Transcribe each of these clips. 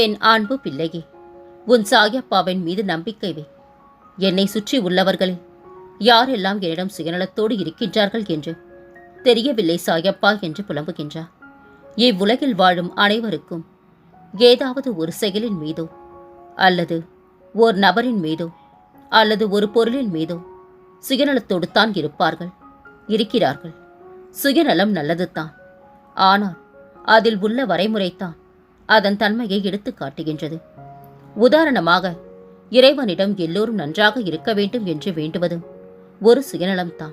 என் அன்பு பிள்ளையே? உன் சாயப்பாவின் மீது நம்பிக்கை வை. என்னை சுற்றி உள்ளவர்களே யாரெல்லாம் என்னிடம் சுயநலத்தோடு இருக்கின்றார்கள் என்று? தெரியவில்லை சாயப்பா என்று புலம்புகின்றார். இவ்வுலகில் வாழும் அனைவருக்கும் ஏதாவது ஒரு செயலின் மீதோ அல்லது ஓர் நபரின் மீதோ அல்லது ஒரு பொருளின் மீதோ சுயநலத்தோடு தான் இருப்பார்கள் இருக்கிறார்கள். சுயநலம் நல்லதுதான். ஆனால் அதில் உள்ள வரைமுறைத்தான் அதன் தன்மையை எடுத்துக் காட்டுகின்றது. உதாரணமாக இறைவனிடம் எல்லோரும் நன்றாக இருக்க வேண்டும் என்று வேண்டுவது ஒரு சுயநலம்தான்.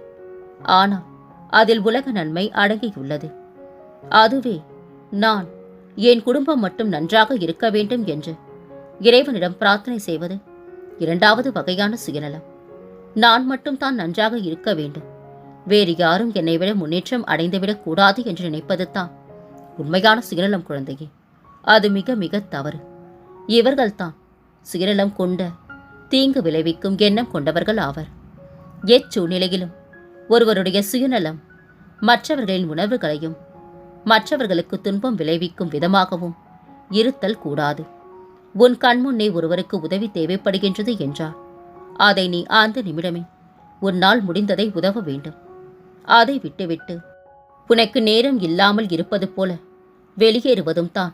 ஆனால் அதில் உலக நன்மை அடங்கியுள்ளது. அதுவே நான் என் குடும்பம் மட்டும் நன்றாக இருக்க வேண்டும் என்று இறைவனிடம் பிரார்த்தனை செய்வது இரண்டாவது வகையான சுயநலம். நான் மட்டும் தான் நன்றாக இருக்க வேண்டும். வேறு யாரும் என்னை விட முன்னேற்றம் அடைந்துவிடக் கூடாது என்று நினைப்பது தான் உண்மையான சுயநலம் குழந்தையே. அது மிக மிக தவறு. இவர்கள்தான் சுயநலம் கொண்ட தீங்கு விளைவிக்கும் எண்ணம் கொண்டவர்கள் ஆவர். எச்சூழ்நிலையிலும் ஒருவருடைய சுயநலம் மற்றவர்களின் உணர்வுகளையும் மற்றவர்களுக்கு துன்பம் விளைவிக்கும் விதமாகவும் இருத்தல் கூடாது. உன் கண்முன்னே ஒருவருக்கு உதவி தேவைப்படுகின்றது என்றார். அதை நீ அந்த நிமிடமே உன்னால் முடிந்ததை உதவ வேண்டும். அதை விட்டுவிட்டு உனக்கு நேரம் இல்லாமல் இருப்பது போல வெளியேறுவதும் தான்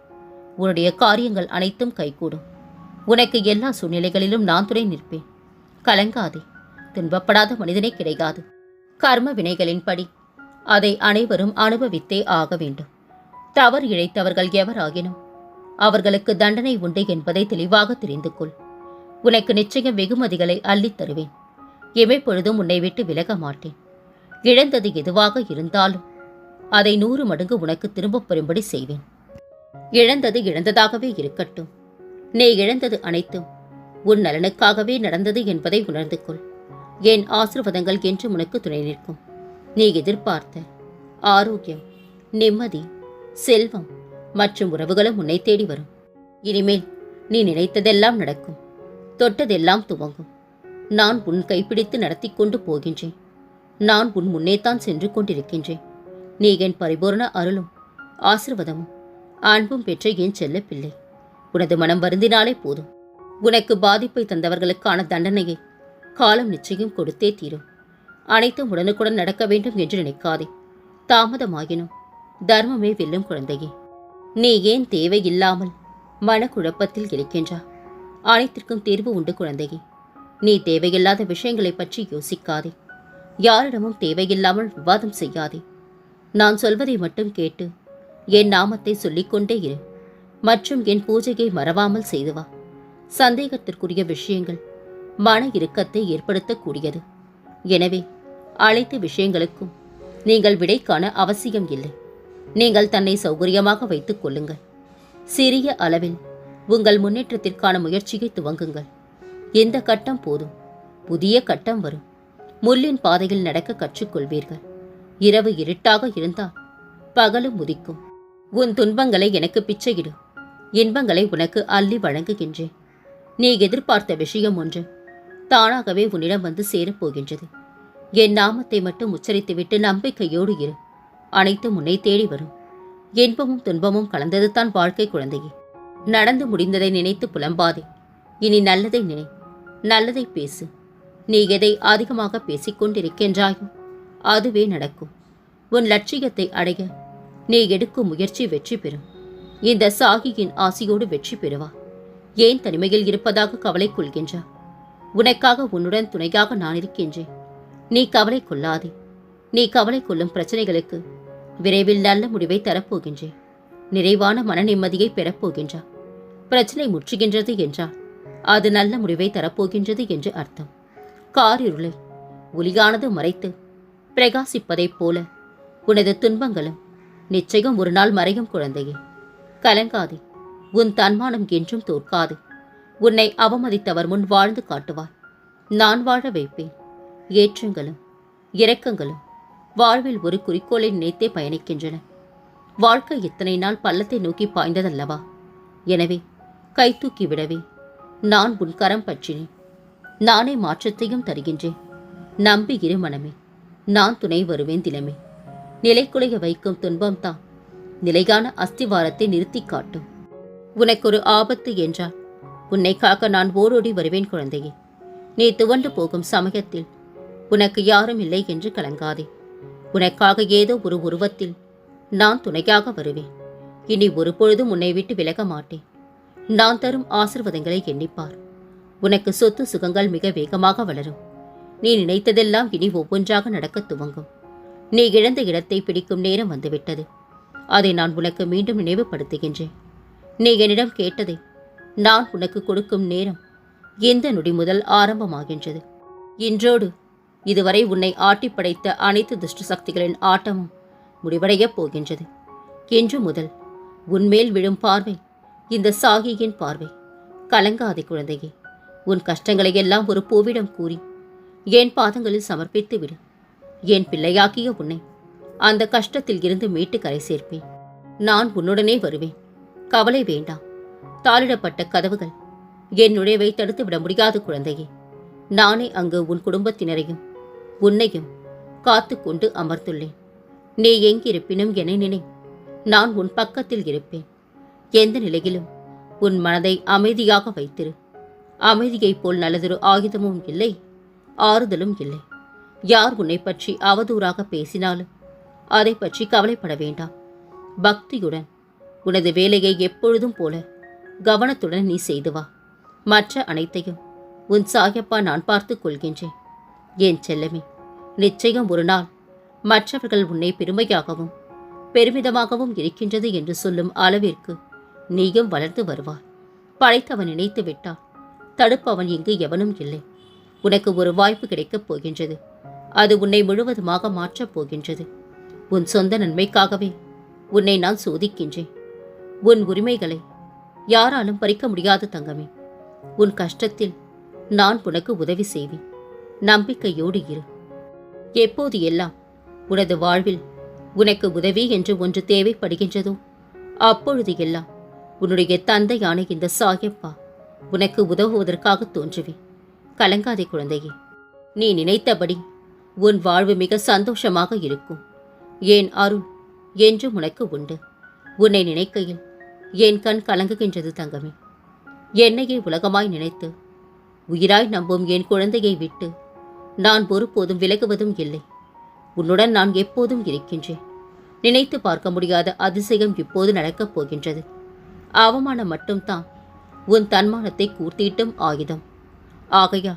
உன்னுடைய காரியங்கள் அனைத்தும் கைகூடும். உனக்கு எல்லா சூழ்நிலைகளிலும் நான் துணை நிற்பேன். கலங்காதே துன்பப்படாத மனிதனே கிடைக்காது கர்ம வினைகளின்படி அதை அனைவரும் அனுபவித்தே ஆக வேண்டும். தவறு இழைத்தவர்கள் எவராகினும் அவர்களுக்கு தண்டனை உண்டு என்பதை தெளிவாக தெரிந்து கொள். உனக்கு நிச்சயம் வெகுமதிகளை அள்ளித் தருவேன். எமைப்பொழுதும் உன்னை விட்டு விலக மாட்டேன். இழந்தது எதுவாக இருந்தாலும் அதை நூறு மடங்கு உனக்கு திரும்பப் பெறும்படி செய்வேன். இழந்தது இழந்ததாகவே இருக்கட்டும். நீ இழந்தது அனைத்தும் உன் நலனுக்காகவே நடந்தது என்பதை உணர்ந்து கொள். என் ஆசிர்வாதங்கள் என்று உனக்கு துணை நிற்கும். நீ எதிர்பார்த்த ஆரோக்கியம் நிம்மதி செல்வம் மற்றும் உறவுகளும் உன்னை தேடி வரும். இனிமேல் நீ நினைத்ததெல்லாம் நடக்கும். தொட்டதெல்லாம் துவங்கும். நான் உன் கைப்பிடித்து நடத்தி கொண்டு போகின்றேன். நான் உன் முன்னேத்தான் சென்று கொண்டிருக்கின்றேன். நீ என் பரிபூரண அருளும் ஆசிர்வாதமும் அன்பும் பெற்ற என் செல்ல பிள்ளை உனது மனம் வருந்தினாலே போதும். உனக்கு பாதிப்பை தந்தவர்களுக்கான தண்டனையை காலம் நிச்சயம் கொடுத்தே தீரும். அனைத்தும் உடனுக்குடன் நடக்க வேண்டும் என்று நினைக்காதே. தாமதமாகினும் தர்மமே வெல்லும் குழந்தையே. நீ ஏன் தேவையில்லாமல் மனக்குழப்பத்தில் இருக்கின்றா? அனைத்திற்கும் தீர்வு உண்டு குழந்தையே. நீ தேவையில்லாத விஷயங்களைப் பற்றி யோசிக்காதே. யாரிடமும் தேவையில்லாமல் விவாதம் செய்யாதே. நான் சொல்வதை மட்டும் கேட்டு என் நாமத்தை சொல்லிக்கொண்டே இரு. மற்றும் என் பூஜையை மறவாமல் செய்து வா. சந்தேகத்திற்குரிய விஷயங்கள் மன இறுக்கத்தை ஏற்படுத்தக்கூடியது. எனவே அனைத்து விஷயங்களுக்கும் நீங்கள் விடை காண அவசியம் இல்லை. நீங்கள் தன்னை சௌகரியமாக வைத்துக் கொள்ளுங்கள். சிறிய அளவில் உங்கள் முன்னேற்றத்திற்கான முயற்சியை துவங்குங்கள். எந்த கட்டம் போதும் புதிய கட்டம் வரும். முள்ளின் பாதையில் நடக்க கற்றுக்கொள்வீர்கள். இரவு இருட்டாக இருந்தால் பகலும் உதிக்கும். உன் துன்பங்களை எனக்கு பிச்சையிடு இன்பங்களை உனக்கு அள்ளி வழங்குகின்றேன். நீ எதிர்பார்த்த விஷயம் ஒன்று தானாகவே உன்னிடம் வந்து சேரப்போகின்றது என் நாமத்தை மட்டும் உச்சரித்துவிட்டு நம்பிக்கையோடு இரு. அனைத்தும் உன்னை தேடி வரும். இன்பமும் துன்பமும் கலந்தது தான் வாழ்க்கை குழந்தையே. நடந்து முடிந்ததை நினைத்து புலம்பாதே. இனி நல்லதை நினை நல்லதை பேசு. நீ எதை அதிகமாக பேசிக்கொண்டிருக்கின்றாயோ அதுவே நடக்கும். உன் லட்சியத்தை அடைய நீ எடுக்கும் முயற்சி வெற்றி பெறும். இந்த சாகியின் ஆசியோடு வெற்றி பெறுவா. ஏன் தனிமையில் இருப்பதாக கவலை கொள்கின்றா? உனக்காக உன்னுடன் துணையாக நான் இருக்கின்றேன். நீ கவலை கொள்ளாதே. நீ கவலை கொள்ளும் பிரச்சனைகளுக்கு விரைவில் நல்ல முடிவை தரப்போகின்றேன் நிறைவான மன நிம்மதியை பெறப்போகின்றா. பிரச்சனை முற்றுகின்றது என்றால் அது நல்ல முடிவை தரப்போகின்றது என்று அர்த்தம். காரிருளை ஒளியானது மறைத்து பிரகாசிப்பதைப் போல உனது துன்பங்களும் நிச்சயம் ஒரு நாள் மறையும் குழந்தையே. கலங்காதே உன் தன்மானம் என்றும் தோற்காது. உன்னை அவமதித்தவர் முன் வாழ்ந்து காட்டுவார். நான் வாழ வைப்பேன். ஏற்றங்களும் இரக்கங்களும் வாழ்வில் ஒரு குறிக்கோளை நினைத்தே பயணிக்கின்றன. வாழ்க்கை இத்தனை நாள் பள்ளத்தை நோக்கி பாய்ந்ததல்லவா? எனவே கை தூக்கி விடவே நான் உன் கரம் பற்றினேன். நானே மாற்றத்தையும் தருகின்றேன். நம்பி இரு மனமே நான் துணை வருவேன் தினமே. நிலைக்குலைய வைக்கும் துன்பம்தான் நிலையான அஸ்திவாரத்தை நிறுத்தி காட்டும். உனக்கொரு ஆபத்து என்றால் உன்னை காக்க நான் ஓடோடி வருவேன் குழந்தையே. நீ துவண்டு போகும் சமயத்தில் உனக்கு யாரும் இல்லை என்று கலங்காதே. உனக்காக ஏதோ ஒரு உருவத்தில் நான் துணையாக வருவேன். இனி ஒரு பொழுதும் உன்னை விட்டு விலக மாட்டேன். நான் தரும் ஆசிர்வாதங்களை எண்ணிப்பார். உனக்கு சொத்து சுகங்கள் மிக வேகமாக வளரும். நீ நினைத்ததெல்லாம் இனி ஒவ்வொன்றாக நடக்கத் துவங்கும். நீ இழந்த இடத்தை பிடிக்கும் நேரம் வந்துவிட்டது. அதை நான் உனக்கு மீண்டும் நினைவுபடுத்துகின்றேன். நீ என்னிடம் கேட்டதை நான் உனக்கு கொடுக்கும் நேரம் இந்த நொடி முதல் ஆரம்பமாகின்றது. இன்றோடு இதுவரை உன்னை ஆட்டி படைத்த அனைத்து துஷ்ட சக்திகளின் ஆட்டமும் முடிவடையப் போகின்றது. இன்று முதல் உன்மேல் விழும் பார்வை இந்த சாகியின் பார்வை கலங்காதே குழந்தையே. உன் கஷ்டங்களை எல்லாம் ஒரு பூவிடம் கூறி என் பாதங்களில் சமர்ப்பித்து விடு என் பிள்ளையாக்கிய உன்னை. அந்த கஷ்டத்தில் இருந்து மீட்டு கரை சேர்ப்பேன். நான் உன்னுடனே வருவேன். கவலை வேண்டாம் தாளிடப்பட்ட கதவுகள். என் நுழைவை தடுத்து விட முடியாது குழந்தையே. நானே அங்கு உன் குடும்பத்தினரையும் உன்னையும் காத்து கொண்டு அமர்ந்துள்ளேன். நீ எங்கிருப்பினும் என நினை. நான் உன் பக்கத்தில் இருப்பேன். எந்த நிலையிலும் உன் மனதை அமைதியாக வைத்திரு. அமைதியைப் போல் நல்லதொரு ஆயுதமும் இல்லை. ஆறுதலும் இல்லை. யார் உன்னை பற்றி அவதூறாக பேசினாலும் அதை பற்றி கவலைப்பட வேண்டாம். பக்தியுடன் உனது வேலையை எப்பொழுதும் போல கவனத்துடன் நீ செய்து வா. மற்ற அனைத்தையும் உன் சாயப்பா நான் பார்த்து கொள்கின்றேன். என் செல்லமே நிச்சயம் ஒரு நாள் மற்றவர்கள் உன்னை பெருமையாகவும் பெருமிதமாகவும் இருக்கின்றது என்று சொல்லும் அளவிற்கு நீயும் வளர்ந்து வருவாய். படைத்தவன் நினைத்து விட்டால் தடுப்பவன் இங்கு எவனும் இல்லை. உனக்கு ஒரு வாய்ப்பு கிடைக்கப் போகின்றது. அது உன்னை முழுவதுமாக மாற்றப் போகின்றது. உன் சொந்த நன்மைக்காகவே உன்னை நான் சோதிக்கின்றேன். உன் உரிமைகளை யாராலும் பறிக்க முடியாது தங்கமே உன் கஷ்டத்தில் நான் உனக்கு உதவி செய்வேன். நம்பிக்கையோடு இரு. எப்போது எல்லாம் உனது வாழ்வில் உனக்கு உதவி என்று ஒன்று தேவைப்படுகின்றதோ அப்பொழுது எல்லாம் உன்னுடைய தந்தையான இந்த சாயப்பா உனக்கு உதவுவதற்காக தோன்றுவேன். கலங்காதே குழந்தையே நீ நினைத்தபடி உன் வாழ்வு மிக சந்தோஷமாக இருக்கும். ஏன் அருள் என்றும் உனக்கு உண்டு. உன்னை நினைக்கையில் என் கண் கலங்குகின்றது தங்கமே. என்னையே உலகமாய் நினைத்து உயிராய் நம்பும் என் குழந்தையை விட்டு நான் ஒருபோதும் விலகுவதும் இல்லை. உன்னுடன் நான் எப்போதும் இருக்கின்றேன். நினைத்து பார்க்க முடியாத அதிசயம் இப்போது நடக்கப் போகின்றது. அவமானம் மட்டும்தான் உன் தன்மானத்தை கூர்த்திட்டும் ஆயுதம். ஆகையா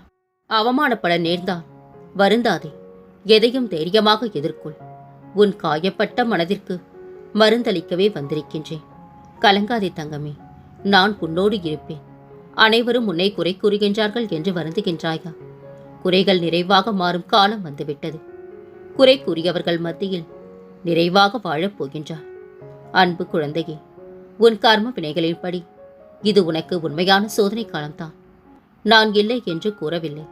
அவமானப்பட நேர்ந்தால் வருந்தாதே. எதையும் தைரியமாக எதிர்கொள். உன் காயப்பட்ட மனதிற்கு மருந்தளிக்கவே வந்திருக்கின்றேன். கலங்காதே தங்கமே நான் உன்னோடு இருப்பேன். அனைவரும் உன்னை குறை கூறுகின்றார்கள் என்று வருந்துகின்றாயா? குறைகள் நிறைவாக மாறும் காலம் வந்துவிட்டது. குறை கூறியவர்கள் மத்தியில் நிறைவாக வாழப் போகின்றார். அன்பு குழந்தையே உன் கர்ம வினைகளின்படி இது உனக்கு உண்மையான சோதனை காலம்தான் நான் இல்லை என்று கூறவில்லை.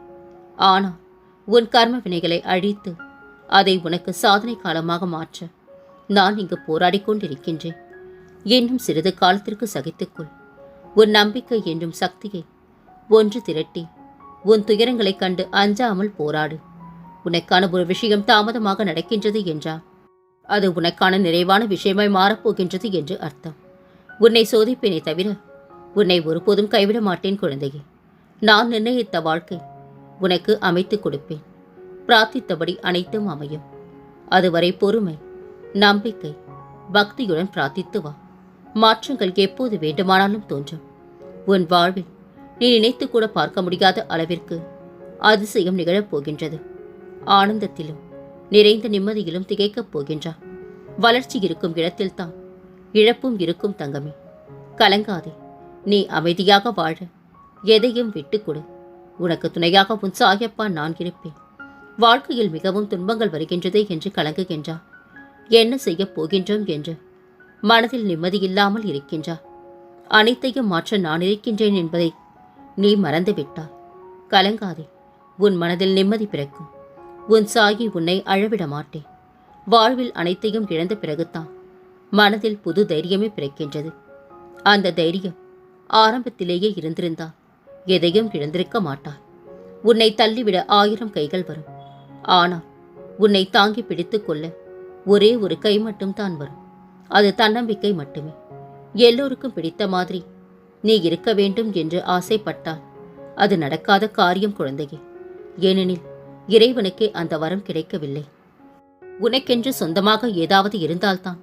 ஆனால் உன் கர்ம வினைகளை அழித்து அதை உனக்கு சாதனை காலமாக மாற்ற நான் இங்கு போராடி கொண்டிருக்கின்றேன். இன்னும் சிறிது காலத்திற்கு சகித்துக்கொள். உன் நம்பிக்கை என்னும் சக்தியை ஒன்று திரட்டி உன் துயரங்களைக் கண்டு அஞ்சாமல் போராடு. உனக்கான ஒரு விஷயம் தாமதமாக நடக்கின்றது என்றால் அது உனக்கான நிறைவான விஷயமாய் மாறப்போகின்றது என்று அர்த்தம். உன்னை சோதிப்பேனே தவிர உன்னை ஒருபோதும் கைவிட மாட்டேன் குழந்தையே. நான் நிர்ணயித்த வாழ்க்கை உனக்கு அமைத்துக் கொடுப்பேன். பிரார்த்தித்தபடி அனைத்தும் அமையும். அதுவரை பொறுமை நம்பிக்கை பக்தியுடன் பிரார்த்தித்து வா. மாற்றங்கள் எப்போது வேண்டுமானாலும் தோன்றும். உன் வாழ்வில் நீ நினைத்து கூட பார்க்க முடியாத அளவிற்கு அதிசயம் நிகழப் போகின்றது. ஆனந்தத்திலும் நிறைந்த நிம்மதியிலும் திகைக்கப் போகின்றார் வளர்ச்சி இருக்கும் இடத்தில்தான் இழப்பும் இருக்கும் தங்கமே. கலங்காதே நீ அமைதியாக வாழ எதையும் விட்டுக்கொடு உனக்கு துணையாக உன் சாயப்பா நான் இருப்பேன். வாழ்க்கையில் மிகவும் துன்பங்கள் வருகின்றதே என்று கலங்குகின்றார் என்ன செய்யப் போகின்றோம் என்று மனதில் நிம்மதியில்லாமல் இருக்கின்றார் அனைத்தையும் மாற்ற நான் இருக்கின்றேன் என்பதை நீ மறந்துவிட்டாய் கலங்காதே உன் மனதில் நிம்மதி பிறக்கும். உன் சாகி உன்னை அழவிட மாட்டேன். வாழ்வில் அனைத்தையும் இழந்த பிறகுதான் மனதில் புது தைரியமே பிறக்கின்றது. அந்த தைரியம் ஆரம்பத்திலேயே இருந்திருந்தான் எதையும் இழந்திருக்க மாட்டாய் உன்னை தள்ளிவிட ஆயிரம் கைகள் வரும். ஆனால் உன்னை தாங்கி பிடித்துக் கொள்ள ஒரே ஒரு கை மட்டும் தான் வரும். அது தன்னம்பிக்கை மட்டுமே. எல்லோருக்கும் பிடித்த மாதிரி நீ இருக்க வேண்டும் என்று ஆசைப்பட்டால் அது நடக்காத காரியம் குழந்தையே. ஏனெனில் இறைவனுக்கே அந்த வரம் கிடைக்கவில்லை. உனக்கென்று சொந்தமாக ஏதாவது இருந்தால்தான்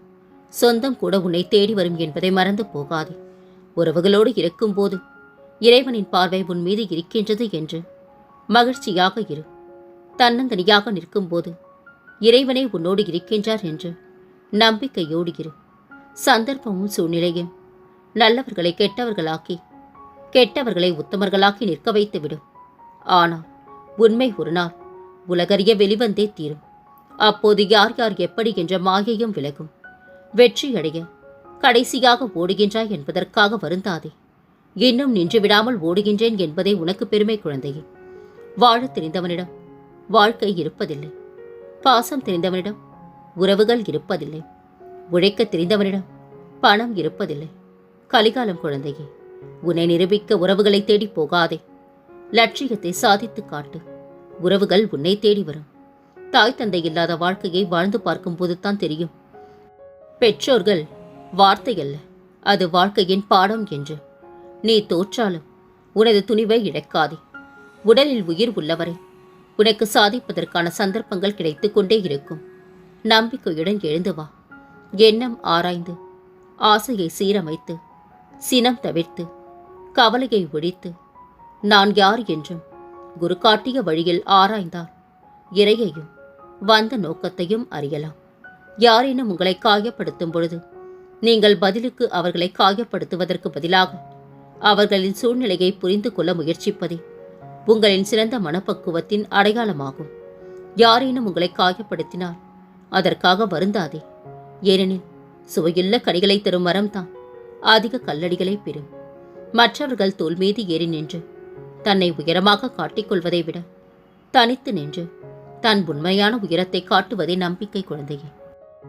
சொந்தம் கூட உன்னை தேடி வரும் என்பதை மறந்து போகாதே. உறவுகளோடு இருக்கும்போது இறைவனின் பார்வை உன் மீது இருக்கின்றது என்று. மகிழ்ச்சியாக இரு. தன்னந்தனியாக நிற்கும்போது இறைவனே உன்னோடு இருக்கின்றார் என்று நம்பிக்கையோடு இரு. சந்தர்ப்பமும் சூழ்நிலையும் நல்லவர்களை கெட்டவர்களாக்கி கெட்டவர்களை உத்தமர்களாக்கி நிற்க வைத்து விடும் ஆனால் உண்மை ஒரு நாள் உலகறிய வெளிவந்தே தீரும். அப்போது யார் யார் எப்படி என்ற மாயையும் விலகும். வெற்றியடைய கடைசியாக ஓடுகின்றாய் என்பதற்காக வருந்தாதே. இன்னும் நின்று விடாமல் ஓடுகின்றேன் என்பதே உனக்கு பெருமை குழந்தையே. வாழத் தெரிந்தவனிடம் வாழ்க்கை இருப்பதில்லை. பாசம் தெரிந்தவனிடம் உறவுகள் இருப்பதில்லை. உழைக்கத் தெரிந்தவனிடம் பணம் இருப்பதில்லை. கலிகாலம் குழந்தையே உன்னை நிரூபிக்க உறவுகளை தேடி போகாதே. லட்சியத்தை சாதித்து காட்டு. உறவுகள் உன்னை தேடி வரும். தாய் தந்தை இல்லாத வாழ்க்கையை வாழ்ந்து பார்க்கும்போது தான் தெரியும். பெற்றோர்கள் வார்த்தை அல்ல அது வாழ்க்கையின் பாடம் என்று. நீ தோற்றாலும் உனது துணிவை இழக்காதே. உடலில் உயிர் உள்ளவரை உனக்கு சாதிப்பதற்கான சந்தர்ப்பங்கள் கிடைத்துக் கொண்டே இருக்கும். நம்பிக்கையுடன் எழுந்து வா. எண்ணம் ஆராய்ந்து ஆசையை சீரமைத்து சினம் தவிர்த்து கவலையை ஒழித்து நான் யார் என்றும் குரு காட்டிய வழியில் ஆராய்ந்தால் இறையையும் வந்த நோக்கத்தையும் அறியலாம். யாரேனும் உங்களை காயப்படுத்தும் பொழுது நீங்கள் பதிலுக்கு அவர்களை காயப்படுத்துவதற்கு பதிலாக அவர்களின் சூழ்நிலையை புரிந்து கொள்ள முயற்சிப்பதே உங்களின் சிறந்த மனப்பக்குவத்தின் அடையாளமாகும். யாரேனும் உங்களை காயப்படுத்தினால் அதற்காக வருந்தாதே. ஏனெனில் சுவையுள்ள கனிகளை தரும் மரம்தான் அதிக கல்லடிகளை பெறும். மற்றவர்கள் தோல் மீது ஏறி நின்று தன்னை உயரமாக காட்டிக்கொள்வதை விட தனித்து நின்று தன் உண்மையான உயரத்தை காட்டுவதே நம்பிக்கை குழந்தையே.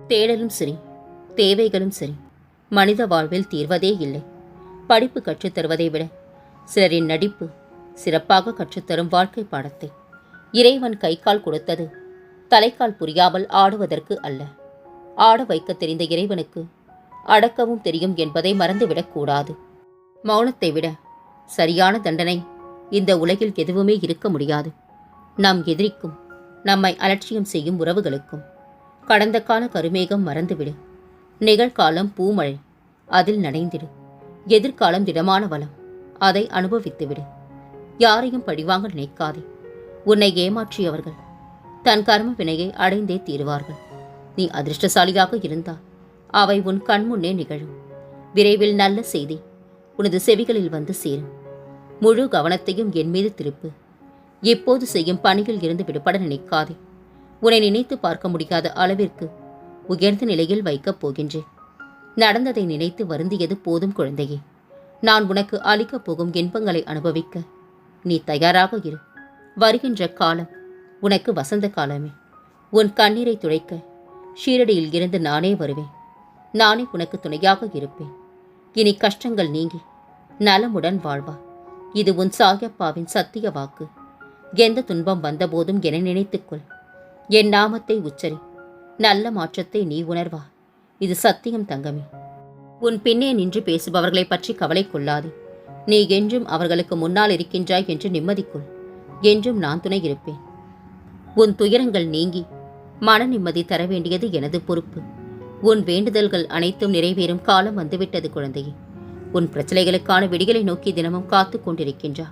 தேடலும் சரி தேவைகளும் சரி மனித வாழ்வில் தீர்வதே இல்லை. படிப்பு கற்றுத் தருவதை விட சிலரின் நடிப்பு சிறப்பாக கற்றுத்தரும் வாழ்க்கை பாடத்தை இறைவன் கை கால் கொடுத்தது தலைக்கால் புரியாமல் ஆடுவதற்கு அல்ல. ஆட வைக்க தெரிந்த இறைவனுக்கு அடக்கவும் தெரியும் என்பதை மறந்துவிடக்கூடாது மௌனத்தை விட சரியான தண்டனை இந்த உலகில் எதுவுமே இருக்க முடியாது. நம் எதிரிக்கும் நம்மை அலட்சியம் செய்யும் உறவுகளுக்கும் கடந்த கால கருமேகம் மறந்துவிடு. நிகழ்காலம் பூமழை அதில் நனைந்திடு. எதிர்காலம் திடமான வளம். அதை அனுபவித்துவிடு. யாரையும் பழிவாங்க நினைக்காதே. உன்னை ஏமாற்றியவர்கள் தன் கர்ம வினையை அடைந்தே தீருவார்கள். நீ அதிர்ஷ்டசாலியாக இருந்தால் அவை உன் கண்முன்னே நிகழும். விரைவில் நல்ல செய்தி உனது செவிகளில் வந்து சேரும். முழு கவனத்தையும் என் மீது திருப்பு. எப்போது செய்யும் பணியில் இருந்து விடுபட நினைக்காதே. உன்னை நினைத்து பார்க்க முடியாத அளவிற்கு உயர்ந்த நிலையில் வைக்கப் போகின்றேன். நடந்ததை நினைத்து வருந்தியது போதும் குழந்தையே. நான் உனக்கு அளிக்கப் போகும் இன்பங்களை அனுபவிக்க நீ தயாராக இரு. வருகின்ற காலம் உனக்கு வசந்த காலமே. உன் கண்ணீரை துடைக்க ஷீரடியில் இருந்து நானே வருவேன். நானே உனக்கு துணையாக இருப்பேன். இனி கஷ்டங்கள் நீங்கி நலமுடன் வாழ்வா. இது உன் சாயப்பாவின் சத்திய வாக்கு. எந்த துன்பம் வந்தபோதும் என நினைத்துக்கொள். என் நாமத்தை உச்சரி. நல்ல மாற்றத்தை நீ உணர்வா. இது சத்தியம் தங்கமே. உன் பின்னே நின்று பேசுபவர்களை பற்றி கவலை கொள்ளாதே. நீ என்றும் அவர்களுக்கு முன்னால் இருக்கின்றாய் என்று நிம்மதிக்குள். என்றும் நான் துணை இருப்பேன். உன் துயரங்கள் நீங்கி மன நிம்மதி தர வேண்டியது எனது பொறுப்பு. உன் வேண்டுதல்கள் அனைத்தும் நிறைவேறும் காலம் வந்துவிட்டது குழந்தையே. உன் பிரச்சனைகளுக்கான விடிகளை நோக்கி தினமும் காத்து கொண்டிருக்கின்றா.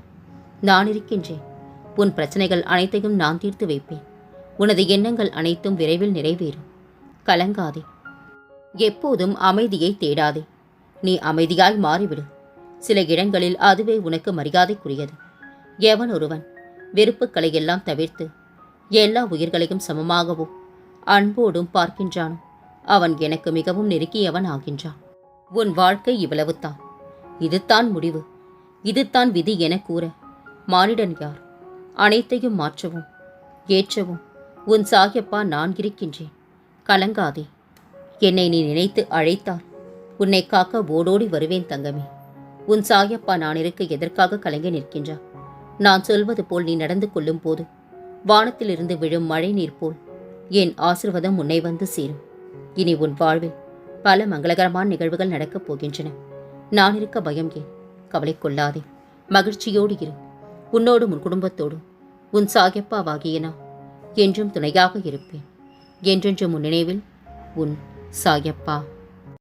நான் இருக்கின்றேன். உன் பிரச்சனைகள் அனைத்தையும் நான் தீர்த்து வைப்பேன். உனது எண்ணங்கள் அனைத்தும் விரைவில் நிறைவேறும். கலங்காதே. எப்போதும் அமைதியை தேடாதே. நீ அமைதியாய் மாறிவிடு. சில இடங்களில் அதுவே உனக்கு மரியாதைக்குரியது. எவன் ஒருவன் வெறுப்புக்களை எல்லாம் தவிர்த்து எல்லா உயிர்களையும் சமமாகவும் அன்போடும் பார்க்கின்றானோ அவன் எனக்கு மிகவும் நெருக்கியவன் ஆகின்றான். உன் வாழ்க்கை இவ்வளவுதான். இதுதான் முடிவு. இதுதான் விதி என கூற மானிடன் யார்? அனைத்தையும் மாற்றவும் ஏற்றவும் உன் சாயப்பா நான் இருக்கின்றேன். கலங்காதே. என்னை நீ நினைத்து அழைத்தால் உன்னை காக்க ஓடோடி வருவேன் தங்கமே. உன் சாயப்பா நான் இருக்க எதற்காக கலங்கி நிற்கின்றார் நான் சொல்வது போல் நீ நடந்து கொள்ளும் போது வானத்திலிருந்து விழும் மழை நீர் போல் என் ஆசிர்வாதம் உன்னை வந்து சேரும். இனி உன் வாழ்வில் பல மங்களகரமான நிகழ்வுகள் நடக்கப் போகின்றன. நான் இருக்க பயம் ஏன்? கவலை கொள்ளாதே. மகிழ்ச்சியோடு இரு. உன்னோடும் உன் குடும்பத்தோடும் உன் சாயப்பாவாகிய நான் என்றும் துணையாக இருப்பேன். என்றென்றும் உன் நினைவில் உன் சாயப்பா